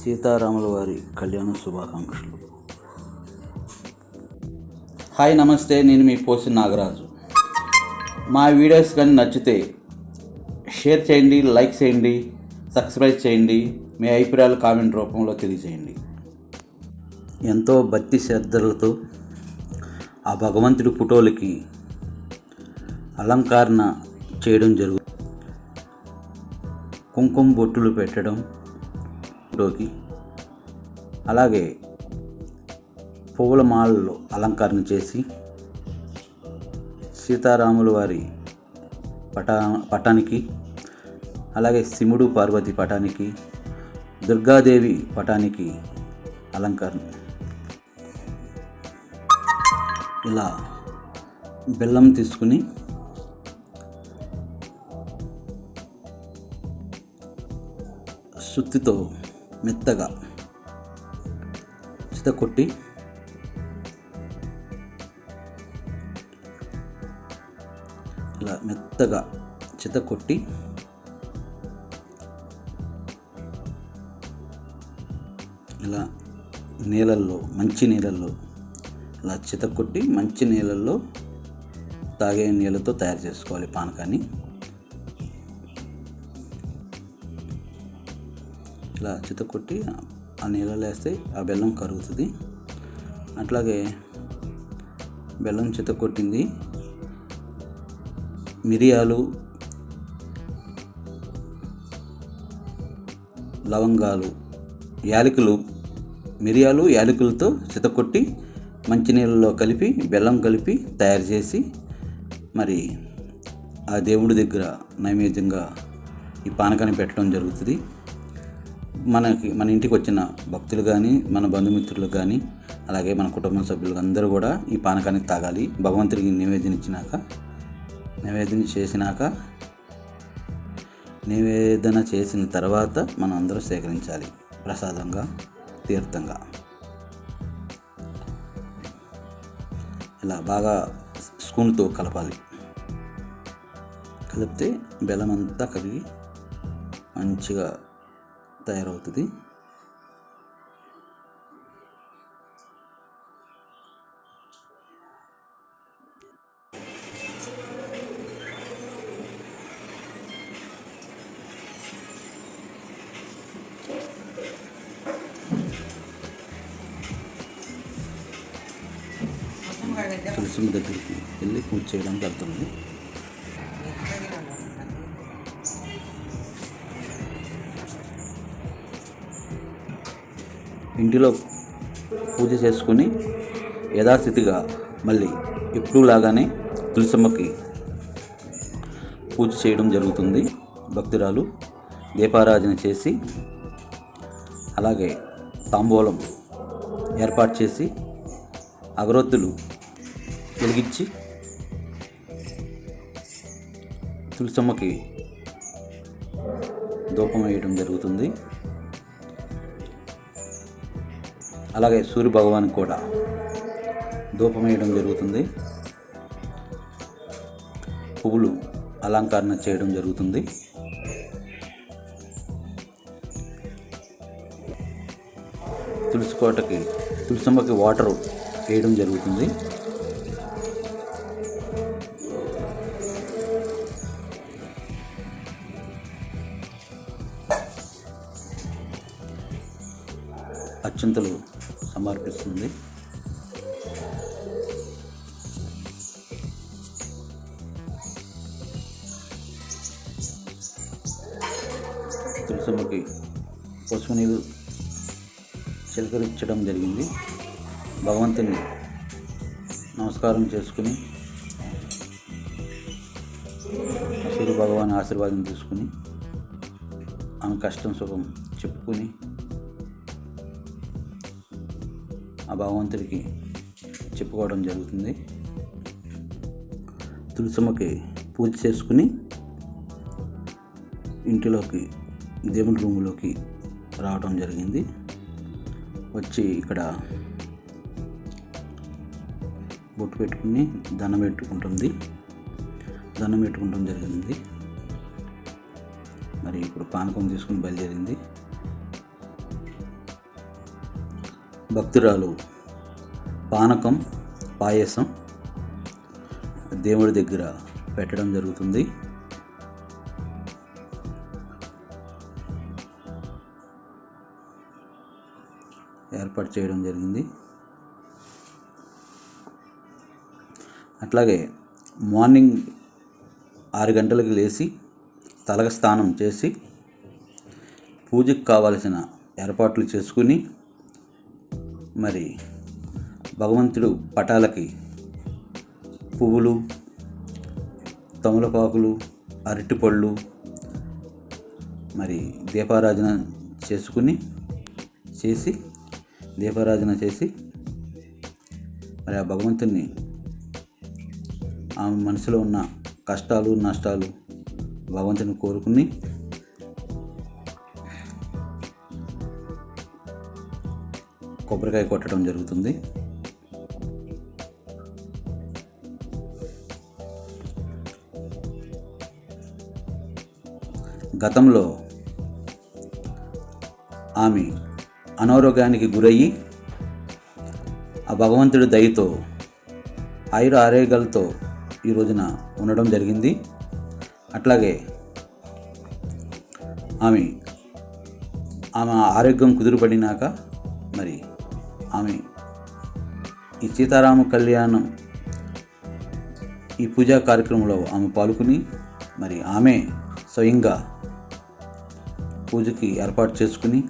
సీతారాముల వారి కళ్యాణ శుభాకాంక్షలు. హాయ్ నమస్తే నేను మీ పోసి నాగరాజు. మా వీడియోస్ కానీ నచ్చితే షేర్ చేయండి లైక్ చేయండి సబ్స్క్రైబ్ చేయండి మీ అభిప్రాయాలు కామెంట్ రూపంలో తెలియజేయండి. ఎంతో భక్తి శ్రద్ధలతో ఆ భగవంతుడి ఫోటోలకి అలంకరణ చేయడం జరుగుతుంది కుంకుమ బొట్టులు పెట్టడం ఫోటోకి. అలాగే పువ్వుల మాలలో అలంకరణ చేసి సీతారాముల వారి పటా పటానికి అలాగే శివుడు పార్వతి పటానికి దుర్గాదేవి పటానికి అలంకరణ. ఇలా బెల్లం తీసుకుని సుత్తితో మెత్తగా చితకొట్టి ఇలా మెత్తగా చితకొట్టి ఇలా నీళ్ళల్లో మంచి నీళ్ళల్లో ఇలా చితకొట్టి మంచి నీళ్ళల్లో తాగే నీళ్ళతో తయారు చేసుకోవాలి పానకాన్ని. ఇట్లా చితకొట్టి ఆ నీళ్ళలో వేస్తే ఆ బెల్లం కరుగుతుంది. అట్లాగే బెల్లం చితకొట్టింది మిరియాలు లవంగాలు యాలకులు మిరియాలు యాలకులతో చితకొట్టి మంచినీళ్ళలో కలిపి బెల్లం కలిపి తయారు చేసి మరి ఆ దేవుడి దగ్గర నైవేద్యంగా ఈ పానకాన్ని పెట్టడం జరుగుతుంది. మనకి మన ఇంటికి వచ్చిన భక్తులు కానీ మన బంధుమిత్రులు కానీ అలాగే మన కుటుంబ సభ్యులు అందరూ కూడా ఈ పానకాన్ని తాగాలి. భగవంతుడికి నివేదన ఇచ్చినాక నివేదన చేసినాక నివేదన చేసిన తర్వాత మనం అందరూ సేకరించాలి. ప్రసాదంగా తీర్థంగా. ఇలా బాగా స్పూన్తో కలపాలి. కలిపితే బెల్లం అంతా కరిగి మంచిగా తయారవుతుంది. తులసి దగ్గరికి వెళ్ళి పూజ చేయడానికి వెళ్తుంది ఇంటిలో పూజ చేసుకుని యథాస్థితిగా మళ్ళీ ఎప్పుడు లాగానే తులసమ్మకి పూజ చేయడం జరుగుతుంది. భక్తురాలు దీపారాధన చేసి అలాగే తాంబూలం ఏర్పాటు చేసి అగరొత్తులు వెలిగించి తులసమ్మకి ధూపం వేయడం జరుగుతుంది. అలాగే సూర్య భగవానికి కూడా ధూపం వేయడం జరుగుతుంది. పువ్వులు అలంకరణ చేయడం జరుగుతుంది. తులసి కోటకి తులసమ్మకి వాటర్ వేయడం జరుగుతుంది. అత్యంతలు సమర్పిస్తుంది. తులసమ్మకి పసుపు నీరు చిలకరించడం జరిగింది. భగవంతుని నమస్కారం చేసుకుని సూర్య భగవాన్ ఆశీర్వాదం తీసుకుని ఆమె కష్టం సుఖం చెప్పుకుని ఆ భగవంతుడికి చెప్పుకోవడం జరుగుతుంది. తులసమ్మకి పూజ చేసుకుని ఇంటిలోకి దేవుని రూములోకి రావడం జరిగింది. వచ్చి ఇక్కడ బొట్టు పెట్టుకుని దండం పెట్టుకుంటుంది. దండం పెట్టుకుంటాం జరిగింది. మరి ఇప్పుడు పానకం తీసుకుని బయలుదేరింది. భక్తురాలు పానకం పాయసం దేవుడి దగ్గర పెట్టడం జరుగుతుంది. ఏర్పాటు చేయడం జరిగింది. అట్లాగే మార్నింగ్ ఆరు గంటలకు లేచి తలక స్నానం చేసి పూజకు కావలసిన ఏర్పాట్లు చేసుకుని మరి భగవంతుడు పటాలకి పువ్వులు తమలపాకులు అరటిపళ్ళు మరి దీపారాధన చేసుకుని చేసి దీపారాధన చేసి మరి ఆ భగవంతుని ఆమె మనసులో ఉన్న కష్టాలు నష్టాలు భగవంతుని కోరుకుని కొబ్బరికాయ కొట్టడం జరుగుతుంది. గతంలో ఆమె అనారోగ్యానికి గురయ్యి ఆ భగవంతుడి దయతో ఆయుర ఆరోగ్యాలతో ఈ రోజున ఉండడం జరిగింది. అట్లాగే ఆమె ఆమె ఆరోగ్యం కుదురుపడినాక మరి ఆమె. ఈ సీతారామ కళ్యాణం ఈ పూజా కార్యక్రమంలో ఆమె పాల్గొని మరి ఆమె స్వయంగా పూజకి ఏర్పాటు చేసుకుని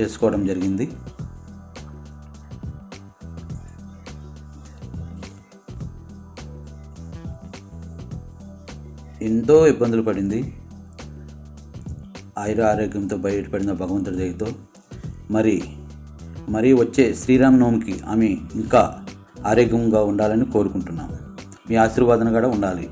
చేసుకోవడం జరిగింది. ఎంతో ఇబ్బందులు పడింది. ఆయుర ఆరోగ్యంతో బయటపడిన భగవంతుడి దయతో మరి మరి వచ్చే శ్రీరామనవమికి ఆమె ఇంకా ఆరోగ్యంగా ఉండాలని కోరుకుంటున్నాం మీ ఆశీర్వాదన కూడా ఉండాలి.